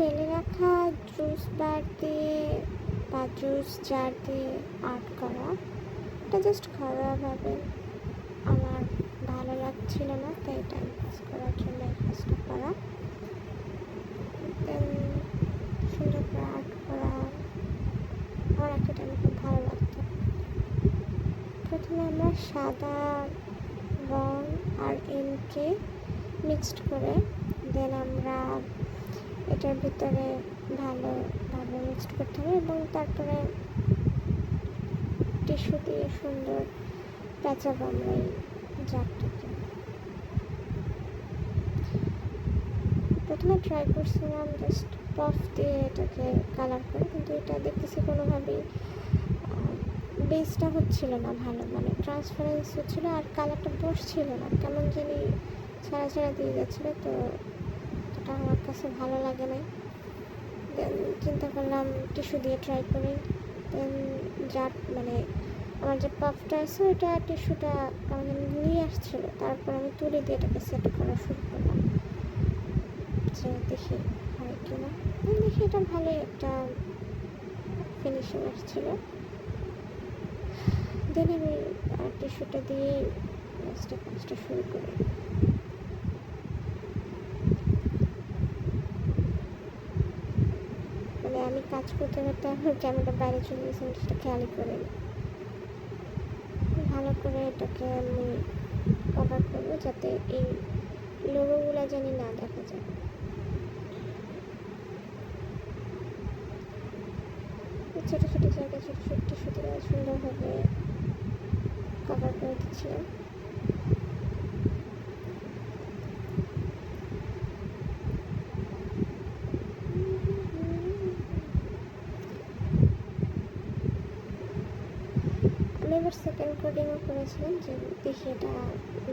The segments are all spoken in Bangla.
ফেলে রাখা, জুস বার দিয়ে বা জুস জার দিয়ে আর্ট করা। এটা জাস্ট ঘরোয়াভাবে আমার ভালো লাগছিল না, তাই টাইম পাস করার জন্য এই কাজটা করা। সুন্দর করে আর্ট করা। আমার একটা টাইম খুব ভালো লাগতো। প্রথমে আমরা সাদা রং আর ইনকে মিক্সড করে দেন আমরা এটার ভিতরে ভালোভাবে মিক্সড করতে হবে এবং তারপরে টিস্যু দিয়ে সুন্দর পেঁচাবো আমরা এই জারটাকে। প্রথমে ট্রাই করছিলাম জাস্ট পফ দিয়ে এটাকে কালার করে, কিন্তু এটা দেখতেছি কোনোভাবেই বেসটা হচ্ছিল না ভালো মানে ট্রান্সপারেন্স হচ্ছিল আর কালারটা বসছিল না, কেমন জানি ছাড়া ছাড়া দিয়ে যাচ্ছিল, তো এটা আমার কাছে ভালো লাগে নাই। দেন চিন্তা করলাম টিস্যু দিয়ে ট্রাই করি। দেন যা মানে আমার যে পাফটা আছে ওইটা টিস্যুটা জানি নিয়ে আসছিল। তারপর আমি তুলে দিয়ে এটাকে সেট করা শুরু করলাম। যে দেখি হয় কিনা। দেন দেখি এটা ভালোই একটা ফিনিশিং আসছিল। দেন আমি টিস্যুটা দিয়ে কাজটা শুরু করি মানে আমি কাজ করতে করতে আমার ক্যামেরাটা বাইরে চলে গেছে আমি সেটা খেয়ালই করিনি ভালো করে এটাকে আমি কভার করব যাতে এই লোগোগুলো জানি না দেখা যায় ছোটো ছোটো জায়গায় ছোটো ছোটো টিস্যুতে সুন্দরভাবে কভার করে দিচ্ছিলাম আমি এবার সেকেন্ড কোডিংও করেছিলাম যে দেখি এটা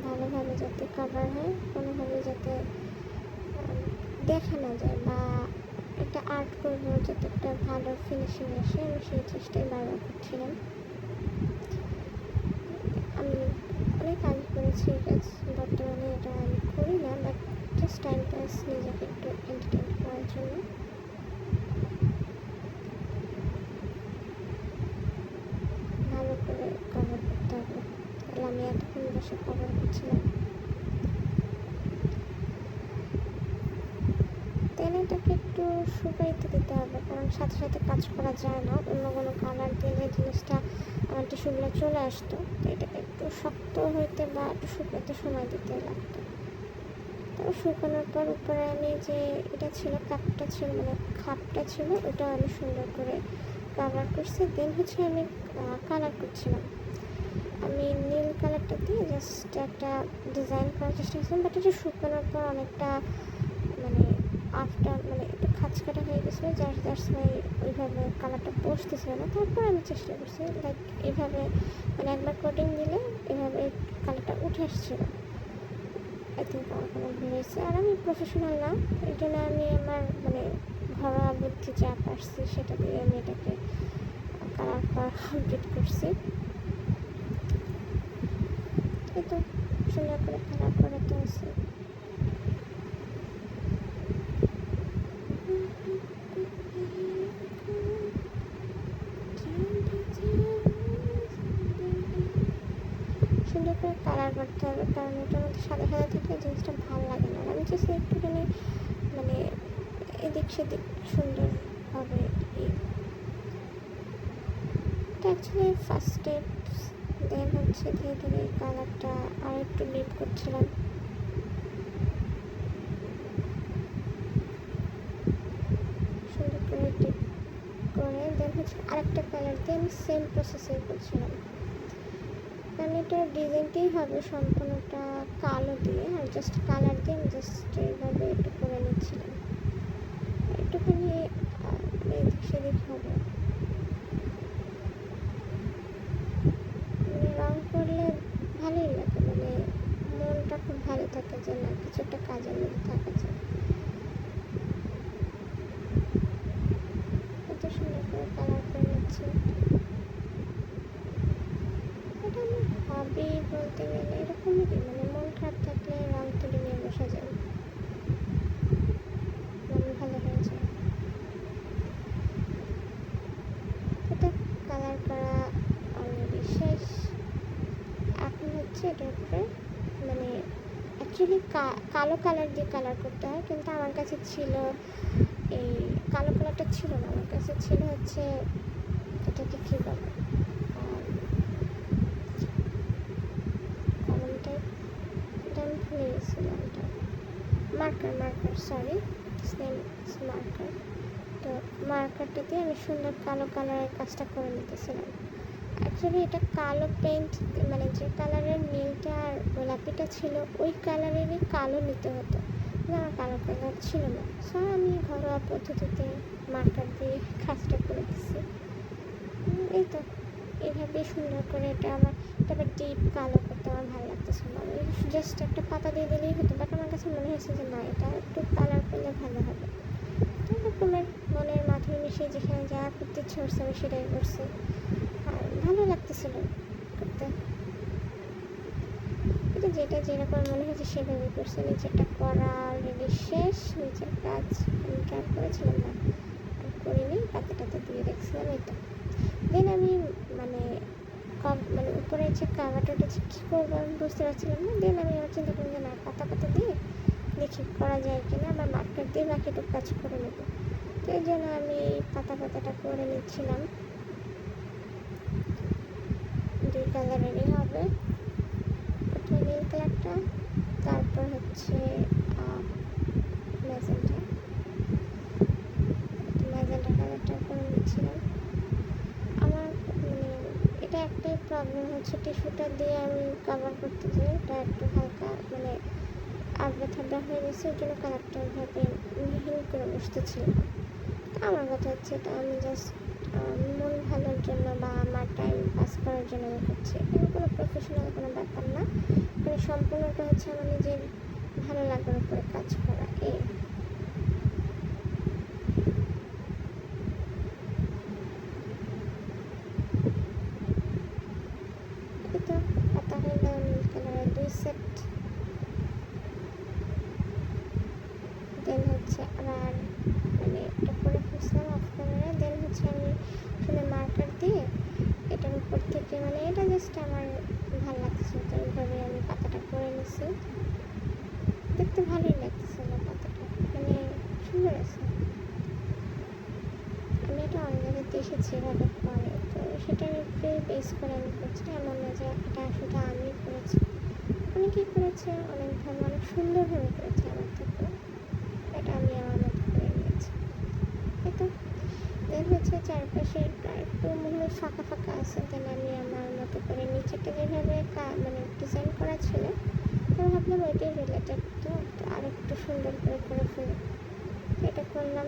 ভালোভাবে যাতে কভার হয় কোনোভাবে যাতে দেখা না যায় বা একটা আর্ট করব যাতে একটা ভালো ফিনিশিং আসে, আমি সেই চেষ্টাই বারবার করছিলাম। আমি অনেক আগে করেছি কাজ বর্তমানে এটা আমি করি না বাট জাস্ট টাইম পাস নিজেকে একটু এন্টারটেন করার জন্য ভালো করে কভার করতে হবে তাহলে আমি কভার করছিলাম দেন এটাকে একটু শুকাইতে দিতে হবে, কারণ সাথে সাথে কাজ করা যায় না, অন্য কোনো কালার দিলে জিনিসটা টিস্যুগুলো চলে আসতো, তো এটাকে একটু শক্ত হইতে বা একটু শুকাইতে সময় দিতে লাগতো। তো শুকানোর পর উপরে আমি যে এটা ছিল, কাপটা ছিল মানে খাপটা ছিল ওটাও আমি সুন্দর করে কাভার করছি। দেন হচ্ছে আমি কালার করছিলাম। আমি নীল কালারটা দিয়ে জাস্ট একটা ডিজাইন করার চেষ্টা করছিলাম বাট এটা শুকানোর পর অনেকটা মানে আফটার মানে একটু খাঁচকাটা হয়ে গেছিল, যার যার সময় ওইভাবে কালারটা বসতেছিল না। তারপর আমি চেষ্টা করছি লাইক এইভাবে মানে একবার কোটিং দিলে এভাবে কালারটা উঠে আসছিল। আই থিঙ্ক আমার কোনো ভুল হয়েছে। আর আমি প্রফেশনাল না, এই জন্য আমি আমার মানে ঘরোয়া বুদ্ধি যা পারছি সেটা দিয়ে আমি এটাকে কালার করা কমপ্লিট করছি। এই তো সুন্দর করে কালার করাতে আছে সুন্দর করে কালার করতে হবে কারণ এটার মধ্যে সাদা সাদা থাকলে জিনিসটা ভালো লাগে না আমি চাইছি একটুখানি মানে এদিক সেদিক সুন্দর হবে এই এটা অ্যাকচুয়ালি ফার্স্ট স্টেপস দেন হচ্ছে ধীরে ধীরে কালারটা আর একটু ডিপ করছিলাম। সুন্দর করে ডিপ করে দেন হচ্ছে আরেকটা কালার দিয়ে আমি সেম প্রসেসে করছিলাম। কারণ এটার ডিজাইনটাই হবে সম্পূর্ণটা কালো দিয়ে, আর জাস্ট কালার দিয়ে আমি জাস্ট এইভাবে একটু করে নিচ্ছিলাম। একটুখানি সেদিক হবে মানে রং করলে ভালোই লাগে মানে মনটা খুব ভালো থাকে যে না কিছু একটা কাজের মধ্যে থাকা যায়। কত সুন্দর করে কালার করে নিচ্ছে। এটা আমার হবি বলতে গেলে এরকমই মানে মন খারাপ থাকলে রং তুলি নিয়ে বসা যায় হচ্ছে এটার উপরে মানে অ্যাকচুয়ালি কালো কালার দিয়ে কালার করতে হয়, কিন্তু আমার কাছে ছিল এই কালো কালারটা ছিল না। আমার কাছে ছিল হচ্ছে, এটাকে কী বলে? মার্কার মার্কার সরি মার্কার তো মার্কারটা দিয়ে আমি সুন্দর কালো কালারের কাজটা করে নিতেছিলাম। অ্যাকচুয়ালি এটা কালো পেন্ট মানে যে কালারের নীলটা আর গোলাপিটা ছিল ওই কালারেরই কালো নিতে হতো। আমার কালো কালার ছিল না। সো আমি ঘরোয়া পদ্ধতিতে মার্কার দিয়ে কাজটা করে উম, এই তো। এইভাবে সুন্দর করে এটা আমার তারপর ডিপ কালো করতে আমার ভালো লাগতেছে না। জাস্ট একটা পাতা দিয়ে দিলেই হতো বাট আমার কাছে মনে হয়েছে যে না এটা একটু কালার করলে ভালো হবে। তো এরকমের মনের মাথায় মিশিয়ে যেখানে যা করতে ইচ্ছে করছে আমি সেটাই করছি। ভালো লাগতেছিল করতে। কিন্তু যেটা যেরকম মনে হয়েছে সেভাবে করছে। নিচেরটা করা অলরেডি শেষ নিচের কাজ আমি ট্রাই করেছিলাম না। করিনি, পাতা টাতা দিয়ে রেখেছিলাম এটা দেন আমি মানে কম মানে উপরে যে কাভারটা হচ্ছে কী করব আমি বুঝতে পারছিলাম না। দেন আমি আমার চিন্তা করলাম যে না, পাতা পাতা দিয়ে দেখি করা যায় কিনা বা মার্কার দিয়ে বাকিটুকু কাজ করে নেব। তো এই জন্য আমি পাতা পাতাটা করে নিচ্ছিলাম। কালারেরই হবে প্রথমে নীল কালারটা তারপর হচ্ছে ম্যাজেন্টা ম্যাজেন্টা কালারটা করে নিচ্ছিলাম। আমার এটা একটাই প্রবলেম হচ্ছে, টিস্যুটা দিয়ে আমি কভার করতে যাই। এটা একটু হালকা মানে আবড়া থাবড়া হয়ে গেছে। ওই জন্য কালারটা ওইভাবে মিহিন করে বসতেছিল আমার কথা হচ্ছে এটা আমি জাস্ট মন ভালোর জন্য বা আমার টাইম পাস করার জন্য আমি করছি এখানে কোনো প্রফেশনাল কোনো ব্যাপার না। মানে সম্পূর্ণটা হচ্ছে আমার নিজের ভালো লাগার উপরে কাজ করা, এই তো পাতা হয়ে গেল নীল কালারের দুই সেট দেন হচ্ছে আবার মানে এটা করে ফেলছিলাম অফ ক্যামেরায় দেন হচ্ছে আমি আসলে মার্কার দিয়ে এটার উপর থেকে মানে এটা জাস্ট আমার ভালো লাগছে তো এইভাবে আমি পাতাটা করে নিছি। দেখতে ভালোই লাগতেছিল পাতাটা মানে সুন্দর আছে। আমি এটা অনেক জায়গায় দেখেছি এভাবে করে, তো সেটার উপরে বেস করে আমি করছি এমন না যে এটা শুধু আমি করেছি। অনেকেই করেছে অনেকভাবে অনেক সুন্দরভাবে করেছে আমার থেকে এটা আমি আমার মতো করে নিয়েছি এই তো দেন হচ্ছে চারপাশে একটু মনে ফাঁকা ফাঁকা আছে দেন আমি আমার মতো করে নিচেটা যেভাবে মানে ডিজাইন করা ছিল আমি ভাবলাম ওইটাই রিলেটেড তো আর একটু সুন্দর করে করে ফেলি। এটা করলাম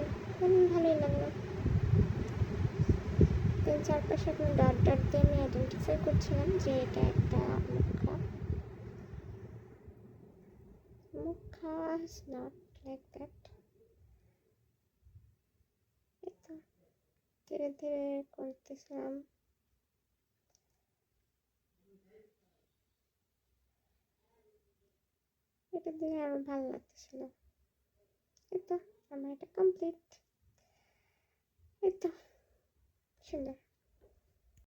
ভালোই লাগল। দেন চারপাশে এখন ডট ডট দিয়ে আমি আইডেন্টিফাই করছিলাম যে এটা একটা মুখা। মুখা ইজ নট লাইক দ্যাট এই তো ধীরে করতেছিলাম। এটা দিয়ে আরও ভালো লাগতেছিল। এই তো, আমার এটা কমপ্লিট এই তো, সুন্দর।